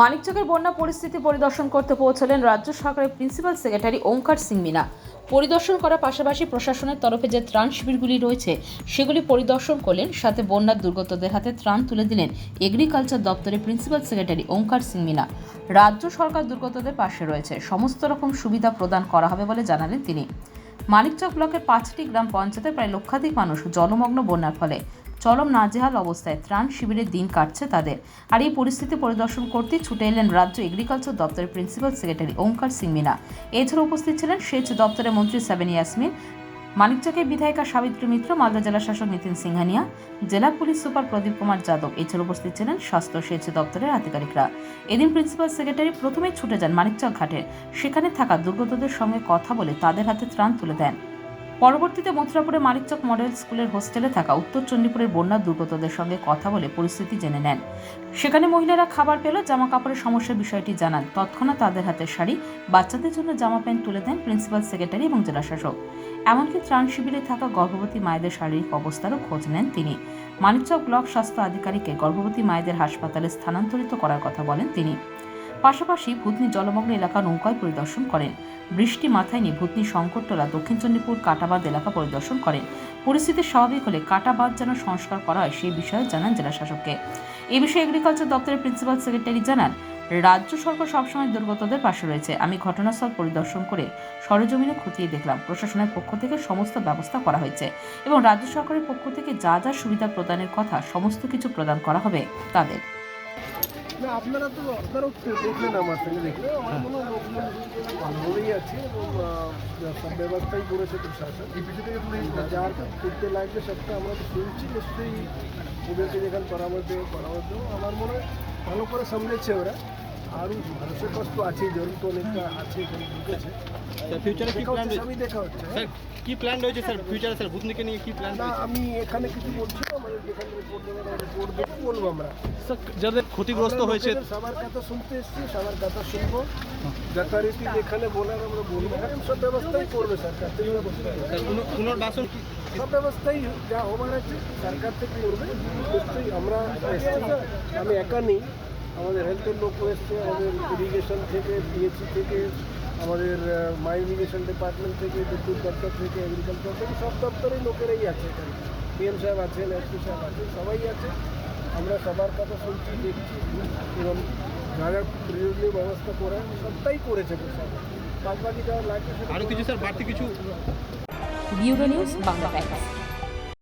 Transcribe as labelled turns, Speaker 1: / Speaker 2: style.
Speaker 1: মানিকচকের বন্যা পরিস্থিতি পরিদর্শন করতে পৌঁছলেন রাজ্য সরকারের প্রিন্সিপাল সেক্রেটারি ওঙ্কার সিং মিনা। পরিদর্শন করার পাশাপাশি প্রশাসনের তরফে যে ত্রাণ শিবিরগুলি রয়েছে, সেগুলি পরিদর্শন করলেন, সাথে বন্যার দুর্গতদের হাতে ত্রাণ তুলে দিলেন এগ্রিকালচার দপ্তরের প্রিন্সিপাল সেক্রেটারি ওঙ্কার সিং মিনা। রাজ্য সরকার দুর্গতদের পাশে রয়েছে, সমস্ত রকম সুবিধা প্রদান করা হবে বলে জানালেন তিনি। মানিকচক ব্লকের পাঁচটি গ্রাম পঞ্চায়েতের প্রায় লক্ষাধিক মানুষ জলমগ্ন বন্যার ফলে চরম নাজেহাল অবস্থায় ত্রাণ শিবিরের দিন কাটছে তাদের। আর এই পরিস্থিতি পরিদর্শন করতে ছুটে এলেন রাজ্য এগ্রিকালচার দপ্তরের প্রিন্সিপাল সেক্রেটারি ওঙ্কার সিং মিনা এছাড়া উপস্থিত ছিলেন সেচ দপ্তরের মন্ত্রী সেভেন ইয়াসমিন, মানিকচকের বিধায়িকা সাবিত্রী মিত্র, মালদা জেলা শাসক নীতিন সিংহানিয়া, জেলা পুলিশ সুপার প্রদীপ কুমার যাদব। এছাড়া উপস্থিত ছিলেন স্বাস্থ্য সেচ দপ্তরের আধিকারিকরা। এদিন প্রিন্সিপাল সেক্রেটারি প্রথমেই ছুটে যান মানিকচক ঘাটে। সেখানে থাকা দুর্গতদের সঙ্গে কথা বলে তাদের হাতে ত্রাণ তুলে দেন। পরবর্তীতে মথুরাপুরে মানিকচক মডেল স্কুলের হোস্টেলে থাকা উত্তর চণ্ডীপুরের বন্যা দুর্গতদের সঙ্গে কথা বলে পরিস্থিতি জেনে নেন। সেখানে মহিলারা খাবার পেল জামা কাপড়ের সমস্যার বিষয়টি জানান। তৎক্ষণাৎ তাদের হাতে শাড়ি, বাচ্চাদের জন্য জামা প্যান্ট তুলে দেন প্রিন্সিপাল সেক্রেটারি এবং জেলাশাসক। এমনকি ত্রাণ শিবিরে থাকা গর্ভবতী মায়েদের শারীরিক অবস্থারও খোঁজ নেন তিনি। মানিকচক ব্লক স্বাস্থ্য আধিকারিককে গর্ভবতী মায়েদের হাসপাতালে স্থানান্তরিত করার কথা বলেন তিনি। পাশাপাশি ভূতনি জলমগ্ন এলাকা নৌকায় পরিদর্শন করেন। বৃষ্টি মাথায় নিয়ে ভূতনি সংকটতলা দক্ষিণ চণ্ডীপুর কাটাবাঁধ এলাকা পরিদর্শন করেন। পরিস্থিতি স্বাভাবিক হলে কাটাবাদ যেন সংস্কার করা হয় সেই বিষয়ে জানান জেলা শাসককে। এ বিষয়ে এগ্রিকালচার দপ্তরের প্রিন্সিপাল সেক্রেটারি জানান, রাজ্য সরকার সবসময় দুর্গতদের পাশে রয়েছে। আমি ঘটনাস্থল পরিদর্শন করে সরেজমিনে খতিয়ে দেখলাম। প্রশাসনের পক্ষ থেকে সমস্ত ব্যবস্থা করা হয়েছে এবং রাজ্য সরকারের পক্ষ থেকে যা যা সুবিধা প্রদানের কথা সমস্ত কিছু প্রদান করা হবে তাদের।
Speaker 2: না আপনারা তো আপনারাও দেখলেন আমার সঙ্গে দেখলে আমার কোনো লোকজন ভালোভাবেই আছে এবং সব ব্যবস্থাই করেছে প্রশাসন। যার করতে লাগবে সবটা আমরা তো শুনছি নিশ্চয়ই ওদেরকে যেখানে পরামর্শ দেবো পরামর্শ দেবো। আমার মনে হয় ভালো করে সামলেছে ওরা। আরও কষ্ট আছে জল তো অনেকটা আছে এখানে ঢুকেছে
Speaker 3: ফিউচারে কি প্ল্যান
Speaker 2: দেখা হচ্ছে
Speaker 3: স্যার কি প্ল্যান রয়েছে স্যার ফিউচারে স্যার ভূতনিকে নিয়ে কি প্ল্যান
Speaker 2: না আমি এখানে কিছু বলছি না আমাদের যেখানে রিপোর্ট দেবেন রিপোর্ট দেবো বলব আমরা?
Speaker 3: স্যার যাদের ক্ষতিগ্রস্ত হয়েছে
Speaker 2: সবার কথা শুনতে এসেছি সবার কথা শুনব। যথারীতি যেখানে বলার আমরা বলব। সব ব্যবস্থাই করবে সরকার থেকে
Speaker 3: পুনর্বাসন কি
Speaker 2: সব ব্যবস্থাই যা হবার আছে সরকার থেকে করবে। আমরা আমি একা নেই আমাদের হেলথের লোক এসছে আমাদের ইরিগেশন থেকে পিএইচি থেকে আমাদের মাই ইরিগেশন ডিপার্টমেন্ট থেকে বিদ্যুৎ দপ্তর থেকে এগ্রিকালচার থেকে সব দপ্তরের লোকেরাই আছে এখানে। পিএম সাহেব আছেন এসপি সাহেব আছেন সবাই আছে। আমরা সবার কথা শুনছি দেখছি। এবং যা যা প্রয়োজনীয় ব্যবস্থা করে সবটাই করেছে বাদ বাকি যা লাগবে
Speaker 3: আরও কিছু স্যার? বাড়তি কিছু?
Speaker 1: Bureau news Bangla